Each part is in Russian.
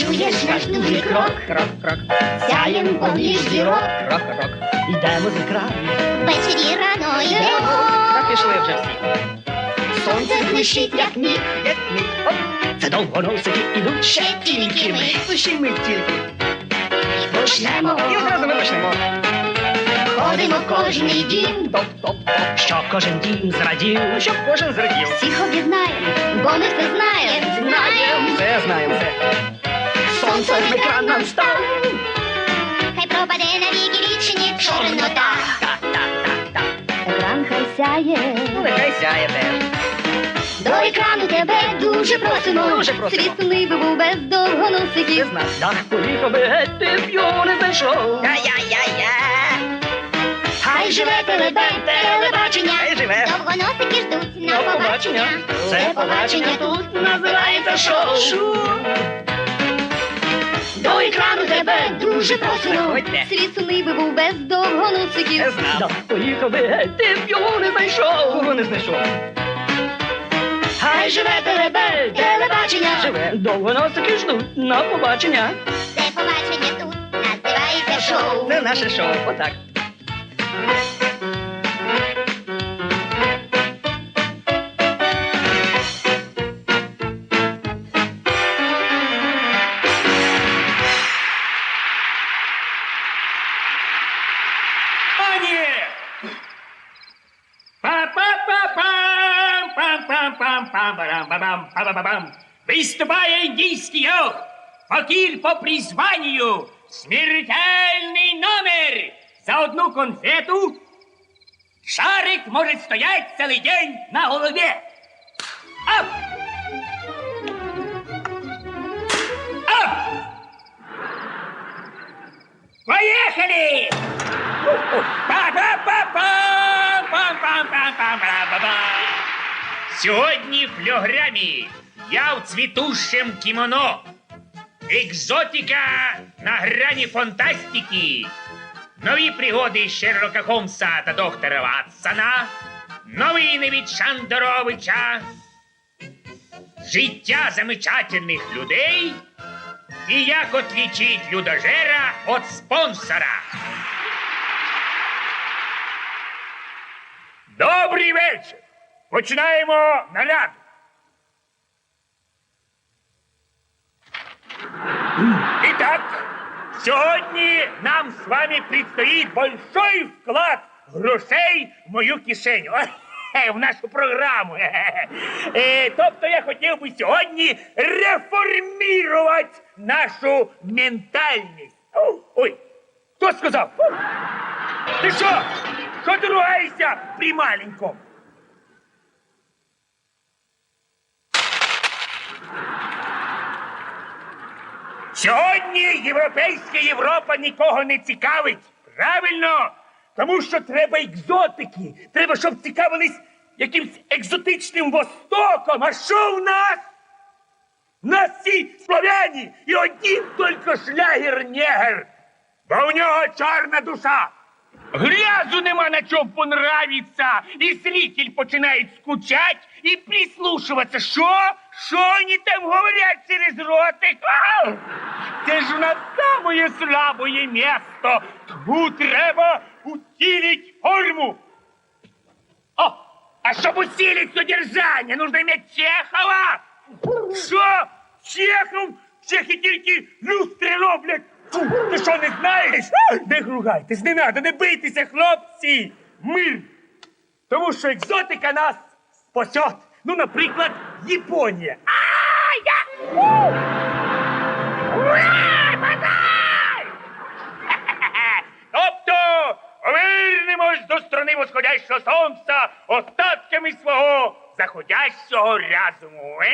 Чуєш наш дуже крок, Крок, крок, сяєм поміж зірок. крок, крок. Йдемо з екрану. Ввечері рано йдемо. Та пішли вже всі. Сонце блищить, як ніг. Як мій. Оп. Це довгоносики ідуть. Ще тільки ми Лише ми тільки. почнемо. І одразу ми почнемо. Ходимо кожний дім. Топ, топ, топ. Щоб кожен дім зрадів. Щоб кожен зрадів. Всіх об'єднаємо, бо ми все знаємо. Знаємо. Все знаємо, все. Сонце в екран став. Хай пропаде на віки вічні чорнота. Так, так, так, так. Екран хай сяє. Ну, нехай сяє теж. До екрану тебе дуже просимо. Дуже просимо. Світ би був без довгоносиків. з нас дах поїхав би геть, ти б його не знайшов. Я-я-я-я. Хай живе телебень, телебачення. Хай живе. Довгоносики ждуть на побачення. Це побачення тут називається шоу. До екрану тебе дуже просимо. Світ би був без довгоносиків. Не знав. Поїхав би геть, ти б його не знайшов. Кого не знайшов? Хай живе телебень, телебачення. Живе, довго носики ждуть на побачення. Це побачення тут називається шоу. Це наше шоу, отак. Пам-пам-пам-пам-барам-бабам, па-ба-ба-бам. Виступає індійський ох! Факір по призванню! Смертельний номер! За одну конфету шарик може стоять цілий день на голові. Ап! Ап! Поехали! Па-па-па-пам! Сьогодні в фльограмі я в цвітущем кімоно. Екзотика на грані фантастики. Нові пригоди Шерлока Холмса та доктора Ватсона. Новини від Шандоровича. Життя замечательних людей. І як отлічить людожера від спонсора. Добрий вечір. Починаємо наряд. Итак, сьогодні нам з вами предстоїть большой вклад грошей в мою кишеню. Е, В нашу програму. Е, Тобто я хотів би сьогодні реформувати нашу ментальність. О, Ой, хто сказав? Ти що? Що ти ругаєшся при маленькому? Сьогодні європейська Європа нікого не цікавить. Правильно? Тому що треба екзотики. Треба, щоб цікавились якимсь екзотичним востоком. А що в нас? В нас всі славяні і один тільки шлягер-негер. Бо у нього чорна душа. Грязу нема на чому понравиться, і зритель починає скучать і прислушуватися. Що? Що вони там говорять через ротик? Це ж у нас самое место. Тут треба усилить форму. О, а щоб усилить содержание, нужно иметь Чехова. Що? Чехов? Чехи тільки люстри роблять. Фу, ти що не знаєш? Не ругайтесь, не треба, не бийтеся, хлопці. Мир. Тому що екзотика нас спасет. Ну, наприклад, Японія. А, я... У! Ура! Бадай! Тобто повернемось до сторони восходящого сонця остатками свого заходящого разуму.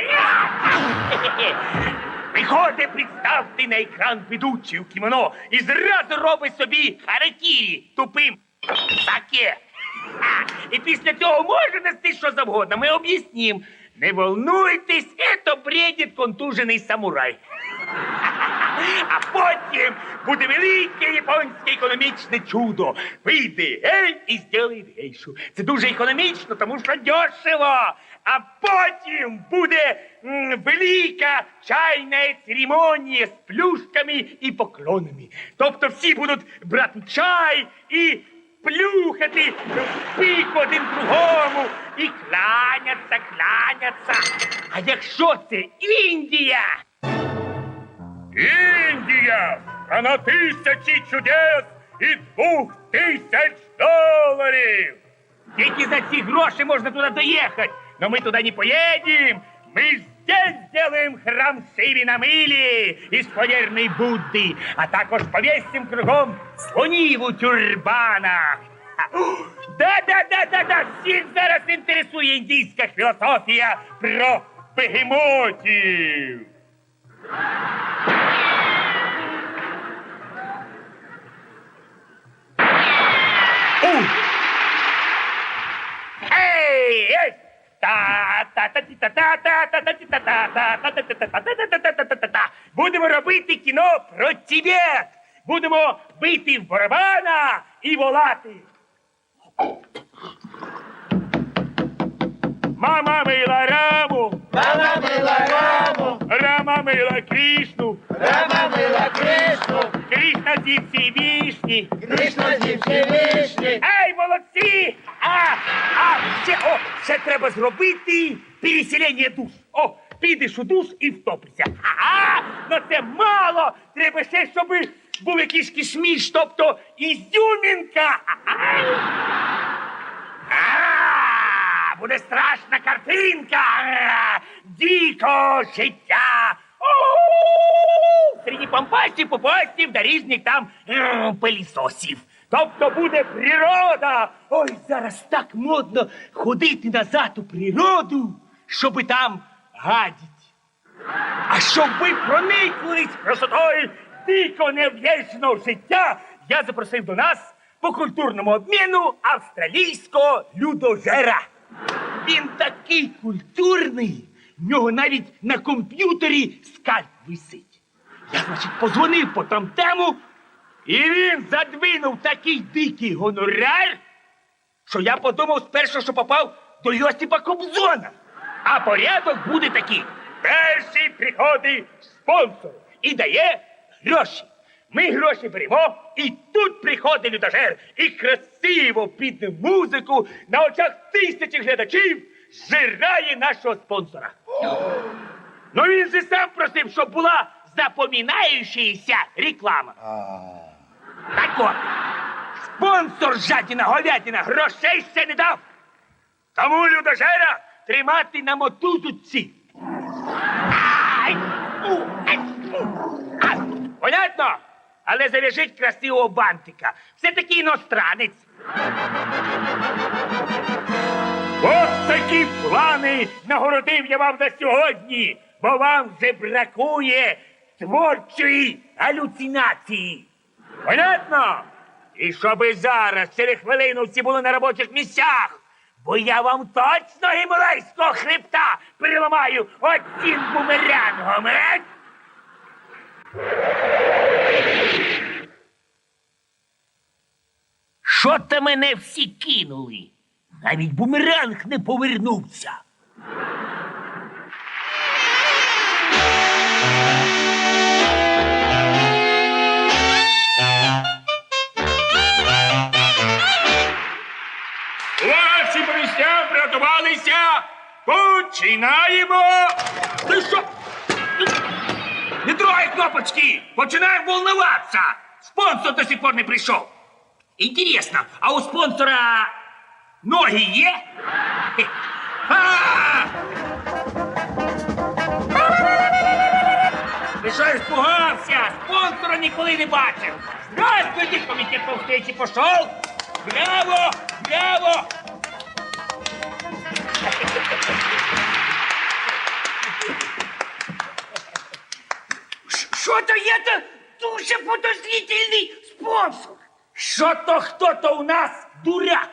Виходить, представте на екран ведучий у кімоно і зразу робить собі харакірі тупим саке. І після цього може нести що завгодно. Ми об'яснім. Не волнуйтесь, это бредить контужений самурай. А потім буде велике японське економічне чудо. Вийде гель і зробить гейшу. Це дуже економічно, тому що дешево. А потім буде м, велика чайна церемонія з плюшками і поклонами. Тобто всі будуть брати чай і плюхати в пік один другому і кланяться, кланяться. А якщо це Індія? Індія! Страна тисячі чудес і двох тисяч доларів! Тільки за ці гроші можна туди доїхати. Но ми туди не поїдемо. Ми здесь сделаем храм Шиві на милі із фаєрної Будди, а також повісим кругом слонів у тюрбанах. Да-да-да-да-да, всіх зараз інтересує індійська філософія про бегемотів. Ух! Ей, ей! Будемо робити кіно про Тібет. Будемо бити в барабана і волати. Мама мила раму, Мама мила раму, рама мила Кришну, рама мила Кришну, Кришна зі всі вішні, Кришна зі всі вішні. Ей, молодці! Ще, треба зробити переселення душ. О, підеш у душ і втопишся. Ага, ну це мало. Треба ще, щоб був якийсь кишміш, тобто ізюмінка. А, буде страшна картинка. А, Дико життя. Серед помпастів, попастів, доріжних там пилісосів. Тобто буде природа. Ой, зараз так модно ходити назад у природу, щоби там гадіть. А щоб ви прониклись красотою дико нев'єчного життя, я запросив до нас по культурному обміну австралійського людожера. Він такий культурний, в нього навіть на комп'ютері скальп висить. Я, значить, позвонив по там тему, і він задвинув такий дикий гонорар, що я подумав спершу, що попав до Йосипа Кобзона. А порядок буде такий. Перший приходить спонсор і дає гроші. Ми гроші беремо, і тут приходить людожер і красиво під музику на очах тисячі глядачів зжирає нашого спонсора. Ну він же сам просив, щоб була запоминаючаяся реклама. Так от, спонсор жадіна говядина грошей ще не дав. Тому людожера тримати на мотузуці. Понятно? Але зав'яжіть красивого бантика. Все-таки іностранець. От такі плани нагородив я вам на сьогодні, бо вам вже бракує творчої галюцинації. Понятно? І щоби зараз, через хвилину, всі були на робочих місцях, бо я вам точно гімалайського хребта переламаю оцім бумерангом, е? Що то мене всі кинули? Навіть бумеранг не повернувся. Приготувалися. Починаємо. Ти що? Не трогай кнопочки! Починаємо волноватися! Спонсор до сих пор не прийшов. Інтересно, а у спонсора ноги є? Ти що испугався? Спонсора ніколи не бачив. Здравствуйте, комітет по встречі пішов. Браво! Браво! Що то є то дуже подозрительний спонсор? Що то хто-то у нас дурак?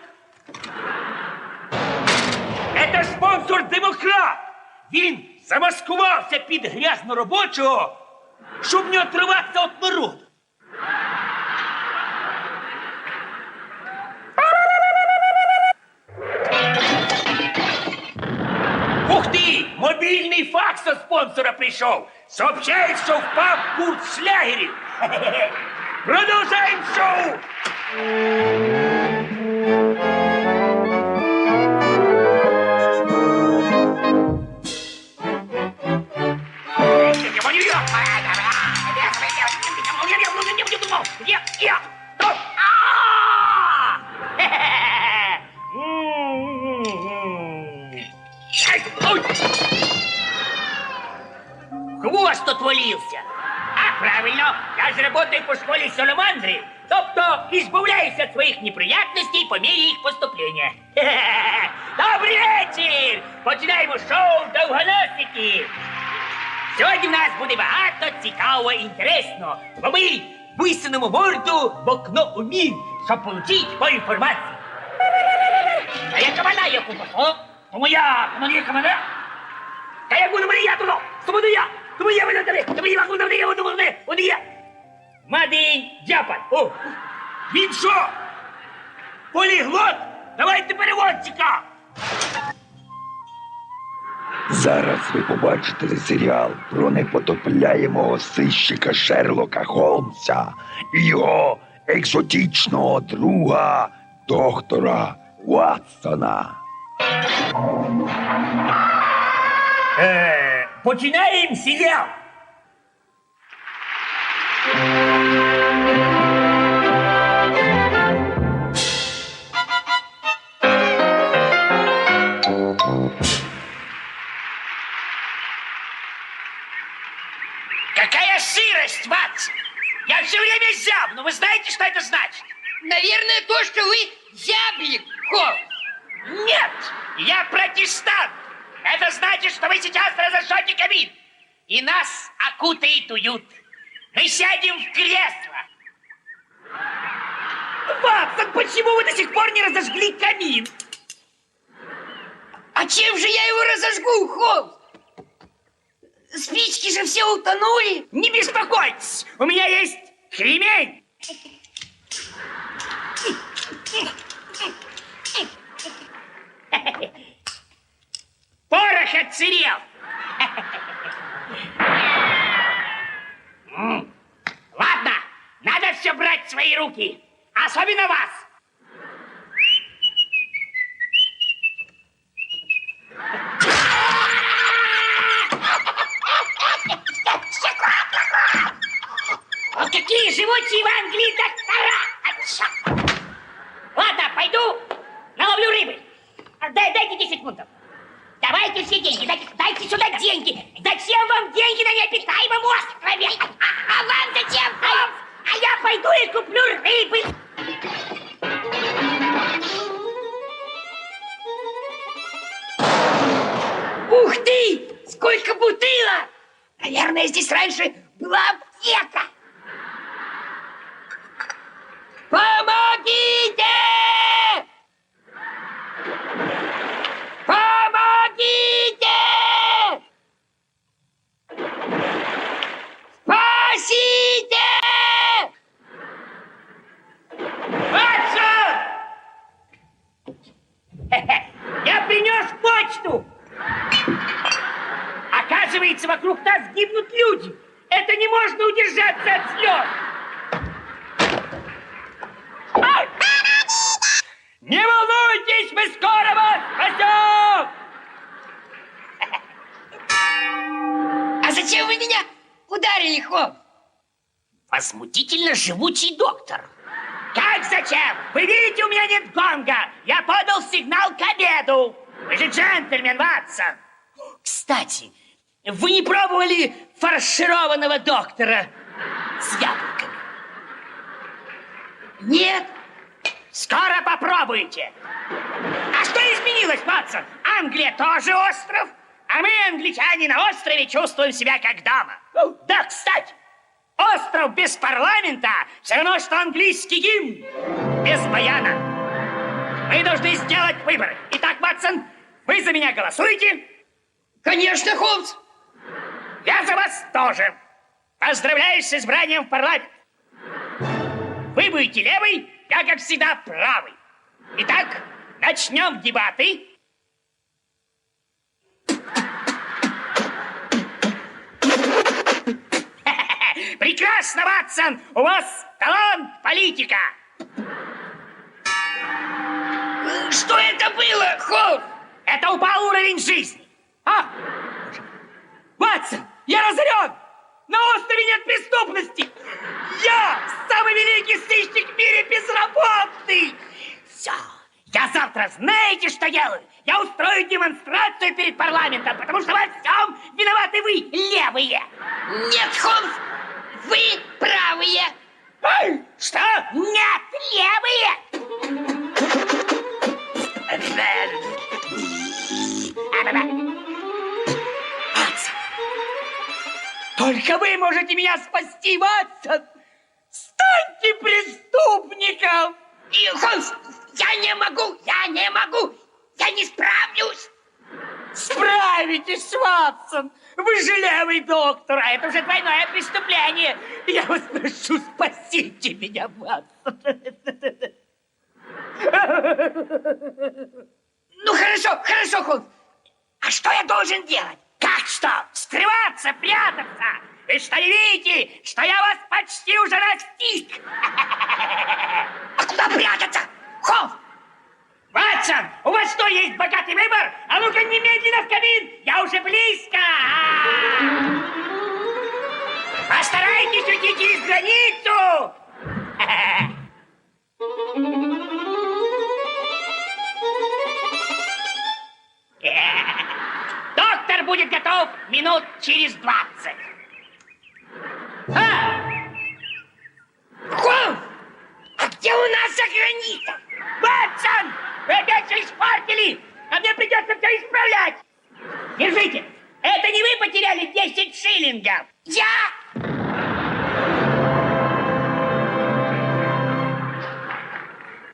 Это спонсор демократ. Він замаскувався під грязно-робочого, щоб не отриватися від народу. цивільний факс від спонсора прийшов. Сообщають, що впав курс шлягерів. Хе-хе-хе. Продовжаємо шоу. Хвост отвалился. А, правильно, я же работаю по школе Саламандры. Тобто избавляюсь от своих неприятностей по мере их поступления. Хе-хе-хе. Добрий вечір! Починаємо шоу «Довгоносики». Сьогодні в нас буде багато цікавого і інтересного, бо ми висунемо морду в окно у мір, щоб отримати по інформації. А я команда, я купа. Тому я, тому я команда. Та я буду туди, тому я, тому я мене дали, тому я буду я буду мене, буду я. Мадень Джапан. О, він що? Поліглот? Давайте переводчика. Зараз ви побачите серіал про непотопляємого сищика Шерлока Холмса і його екзотичного друга доктора Ватсона. Е, починаємо серіал. Какая сырость, Ватсон! Я все время зяб, но вы знаете, что это значит? Наверное, то, что вы зяблик. Нет, я протестант. Это значит, что вы сейчас разожжете камин. И нас окутает уют. Мы сядем в кресло. Ватсон, почему вы до сих пор не разожгли камин? А чем же я его разожгу, Холмс? Спички же все утонули. Не беспокойтесь, у меня есть кремень. Порох отсырел. Ладно, надо все брать в свои руки. Особенно вас. Оказывается, вокруг нас гибнут люди. Это не можно удержаться от слез. Ай! Не волнуйтесь, мы скоро вас спасем! А зачем вы меня ударили, Хоп? Возмутительно живучий доктор. Как зачем? Вы видите, у меня нет гонга. Я подал сигнал к обеду. Вы же джентльмен, Ватсон. Кстати, вы не пробовали фаршированного доктора с яблоками? Нет. Скоро попробуйте. А что изменилось, Ватсон? Англия тоже остров, а мы, англичане, на острове чувствуем себя как дома. Да, кстати, остров без парламента все равно, что английский гимн без баяна. Мы должны сделать выбор. Итак, Ватсон, вы за меня голосуете? Конечно, Холмс. Я за вас тоже. Поздравляю с избранием в парламент. Вы будете левый, я, как всегда, правый. Итак, начнем дебаты. Прекрасно, Ватсон! У вас талант политика! Что это было, Холл? Это упал уровень жизни. А? Ватсон, я разорен! На острове нет преступности! Я самый великий сыщик в мире безработный! Все, я завтра знаете, что делаю? Я устрою демонстрацию перед парламентом, потому что во всем виноваты вы, левые! Нет, Холмс, вы правые! Ай, что? Нет, левые! Только вы можете меня спасти, Ватсон! Станьте преступником! И, Холмс, я не могу, я не могу, я не справлюсь! Справитесь, Ватсон! Вы же левый доктор, а это уже двойное преступление. Я вас прошу, спасите меня, Ватсон. Ну, хорошо, хорошо, Холмс. А что я должен делать? Как что? Скрываться, прятаться? Вы что, не видите, что я вас почти уже настиг? А куда прятаться? Холмс! Ватсон, у вас что, есть богатый выбор? А ну-ка немедленно в камин, я уже близко! Постарайтесь уйти через границу! будет готов минут через двадцать. А! Холмс! А где у нас граница? Ватсон! Вы опять все испортили! А мне придется все исправлять! Держите! Это не вы потеряли 10 шиллингов! Я!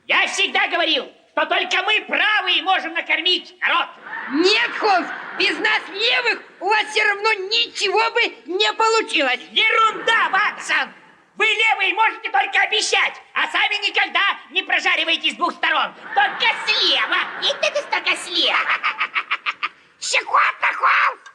Я всегда говорил, что только мы правые можем накормить народ. Нет, Холмс, без нас левых у вас все равно ничего бы не получилось. Ерунда, Ватсон! Вы левые можете только обещать, а сами никогда не прожариваете с двух сторон. Только слева. И ты только слева. Щекотно, Холмс!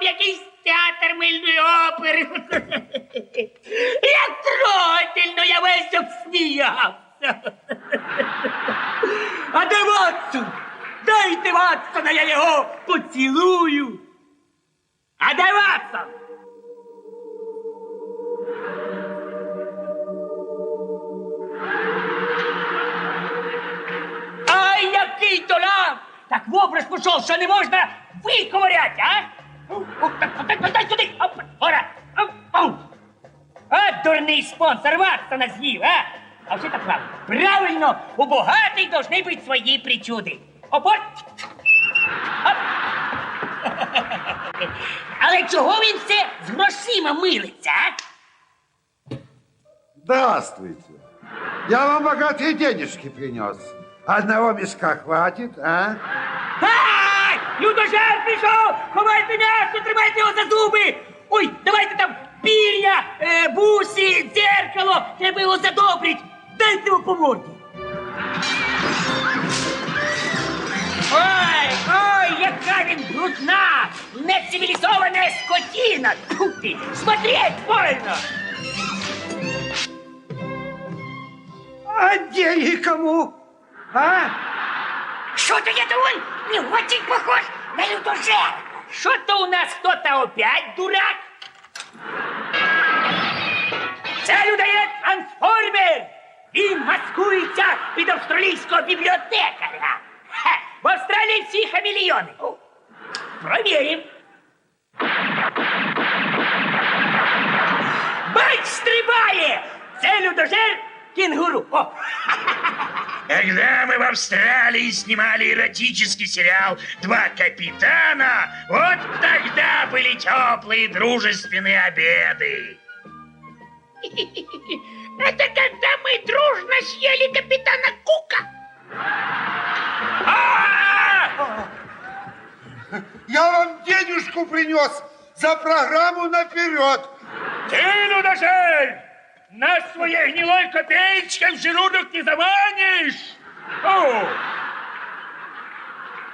Не якийсь театр мильної опери. Як трогательно, я весь обсміявся. А де Ватсон? Дайте Ватсона, я його поцілую. А де Ватсон? Ай, який то толям! Так в образ пішов, що не можна виковырять, а? Сюди! Ора! А, дурний спонсор Ватсона з'їв, а? А все так правильно. Правильно, у богатих должны бути свої причуди. Опор! Оп. Але чого він все з грошима милиться, а? Здравствуйте. Я вам богатые денежки принес. Одного мешка хватит, а? Ай! Людожер пішов! Ховайте м'ясо, тримайте його за зуби! Ой, давайте там пір'я, е, бусі, дзеркало! Треба його задобрить! Дайте його по морді! Ой, ой, яка він брудна! Нецивілізована скотіна! Тьфу ти! Смотреть больно! А деньги кому? А? Что-то это он не очень похож на людожера. Что-то у нас кто-то опять дурак. Це людоєд трансформер. Він маскується під австралійського бібліотекаря. Ха, в Австралії всі хамелеони. О, Провірим. Бач, стрибає! Це людожер кінгуру. О, Когда мы в Австралии снимали эротический сериал «Два капитана», вот тогда были теплые дружественные обеды. Это когда мы дружно съели капитана Кука. А! Я вам денежку принес за программу наперед. Тину дожель! Нас своей гнилой копеечкой в желудок не заманишь! О!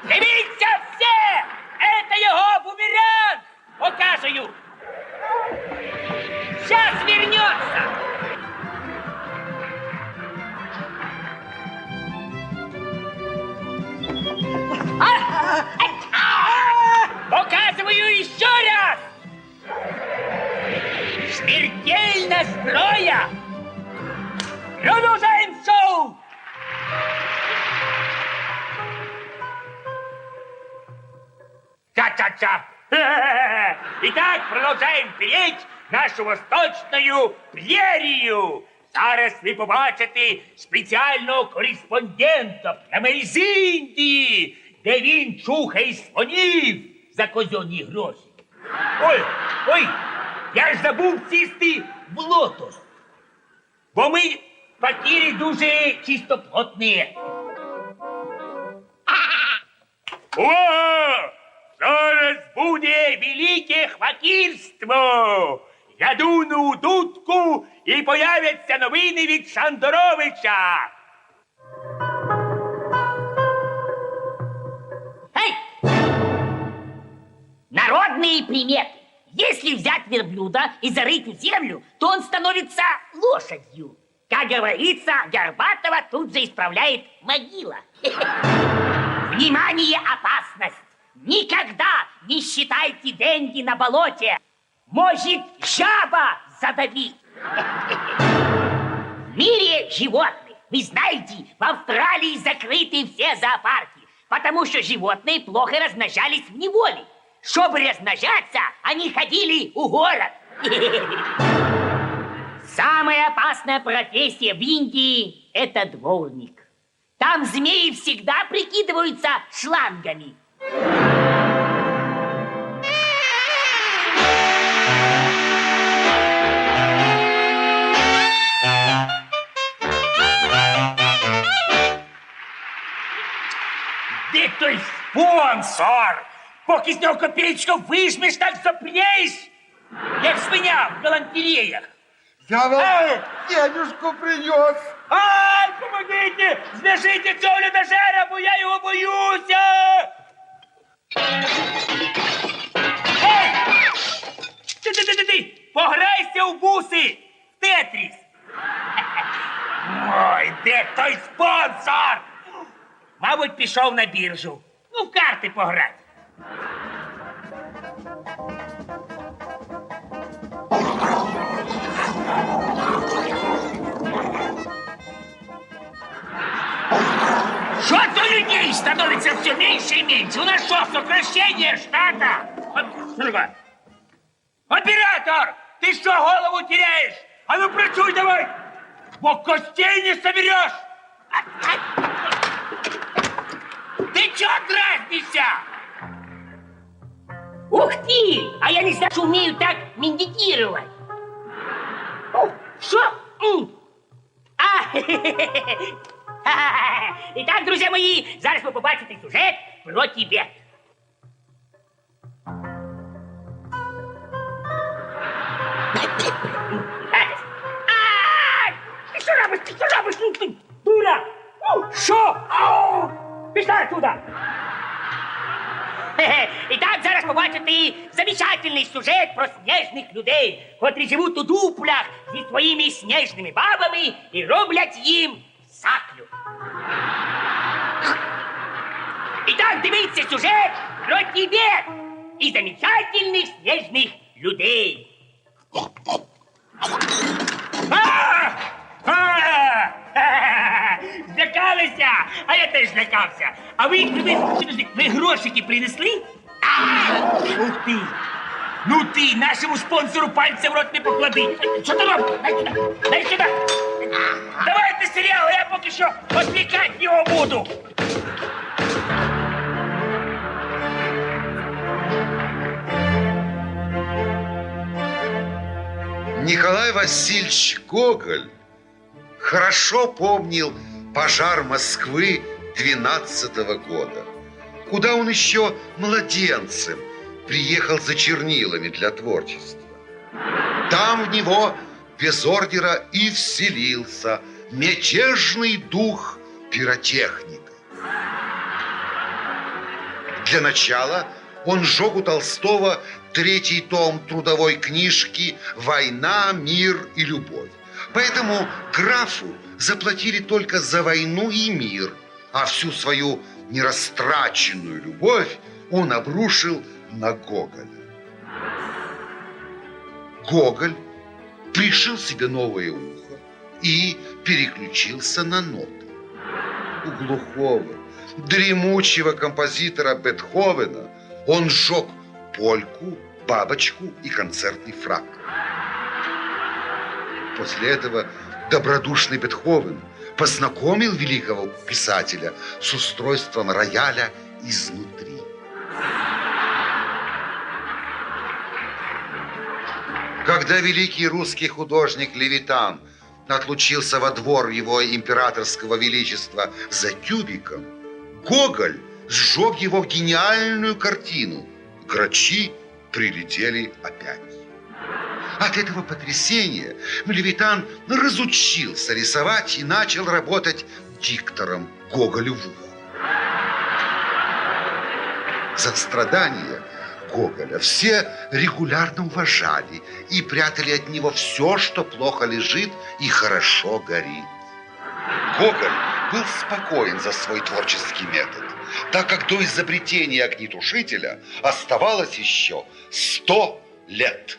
Дивіться все! Это його бумеранг! Показую! Сейчас вернется! Строя! Продолжаем шоу! Ча-ча-ча! Итак, продовжаємо переть нашу восточну плєрію. Зараз ви побачите спеціального кореспондента прямо із Індії, де він чухає слонів за козьоні гроші. Ой, ой, я ж забув сісти в лотос. Бо ми факіри дуже чистоплотні. О! Зараз буде велике хвакірство. Я дуну у дудку і появляться новини від Шандоровича. Эй! Народные приметы. Если взять верблюда и зарыть в землю, то он становится лошадью. Как говорится, Горбатова тут же исправляет могила. Внимание, опасность! Никогда не считайте деньги на болоте. Может, жаба задавить. В мире животных, вы знаете, в Австралии закрыты все зоопарки, потому что животные плохо размножались в неволе. Чтобы размножаться, они ходили у город. Самая опасная профессия в Индии – это дворник. Там змеи всегда прикидываются шлангами. Де той спонсор? Поки з нього копеечку вижмеш, так запнєш, як свиня в галантереях. Я вам Эй! денежку принес. Ай, помогите! Зв'яжите цього людожера, бо я його боюся! Ей! Ти, ти, ти, ти, ти! Пограйся у буси! Тетріс! Ой, де той спонсор? Мабуть, пішов на біржу. Ну, в карти пограти. Что то людей становится все меньше и меньше? У нас что, сокращение штата? Такое? Оператор! Ты что, голову теряешь? А ну працуй давай! Бо костей не соберешь! Ты чё дразнишься? Ух ты! А я не что умею так медитировать. Что? А, Итак, друзья мои, зараз ви побачите сюжет про Тибет. А! Ти що робиш? Ти що робиш? Ну, дура! Що? Пішла отсюда! Хе-хе. І так зараз побачите замечательний сюжет про сніжних людей, котрі живуть у дуплях зі своїми сніжними бабами і роблять їм саклю. І так дивіться сюжет про Тибет і замечательних сніжних людей. А! А! Злякалися! А я теж злякався. А ви, ви, ви, ви грошики принесли? А! Ух ти! Ну ти, нашому спонсору пальця в рот не поклади. Що ти робиш? Дай сюди! Дай сюди! Давайте серіал, а я поки що відвлікати його буду. Николай Васильевич Гоголь хорошо помнил пожар Москвы 12 года. куда он еще младенцем приехал за чернилами для творчества. Там в него без ордера и вселился мятежный дух пиротехника. Для начала он сжег у Толстого третий том трудовой книжки «Война, мир и любовь». Поэтому графу заплатили только за войну и мир, а всю свою нерастраченную любовь он обрушил на Гоголя. Гоголь пришил себе новое ухо и переключился на ноты. У глухого, дремучего композитора Бетховена он сжег польку, бабочку и концертный фраг. После этого добродушный Бетховен познакомил великого писателя с устройством рояля изнутри. Когда великий русский художник Левитан отлучился во двор его императорского величества за тюбиком, Гоголь сжег его гениальную картину. Грачи прилетели опять. От этого потрясения Левитан разучился рисовать и начал работать диктором Гоголю в ухо. За страдания Гоголя все регулярно уважали и прятали от него все, что плохо лежит и хорошо горит. Гоголь был спокоен за свой творческий метод, так как до изобретения огнетушителя оставалось еще сто лет.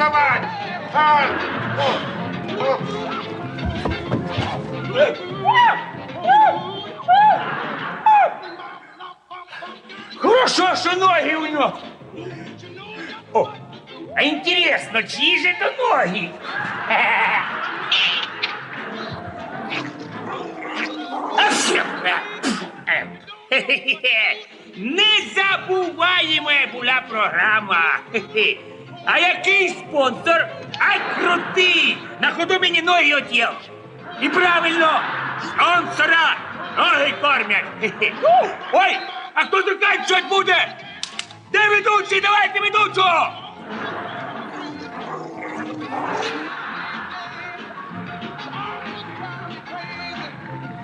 Куда же их совать? А? О, о. Хорошо, що ноги у нього. О, а інтересно, чиї же то ноги? А що? Ем, хе-хе-хе. Незабуваємо була програма. Хе-хе. А який спонсор? А крутий! На ходу мені ноги от'їв. І правильно, спонсора ноги кормять. Хе-хе. У, Ой, а хто заканчувати буде? Де ведучий? Давайте ведучого!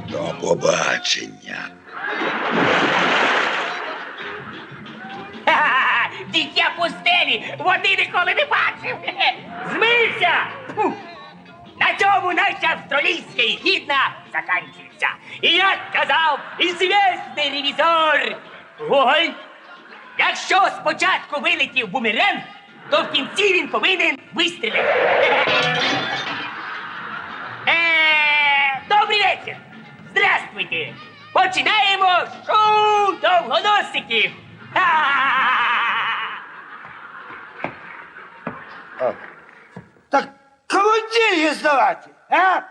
До побачення. Ха-ха-ха! Пустелі! Води ніколи не бачив! Хе-хе. На цьому наша австралійська і гідна заканчується. І як казав ізвісний ревізор Гоголь, якщо спочатку вилетів бумеранг, то в кінці він повинен вистрілити. Е, Добрий вечір! Здравствуйте! Починаємо шоу довгоносиків! Ха-ха-ха! Так кому деньги сдавать? А?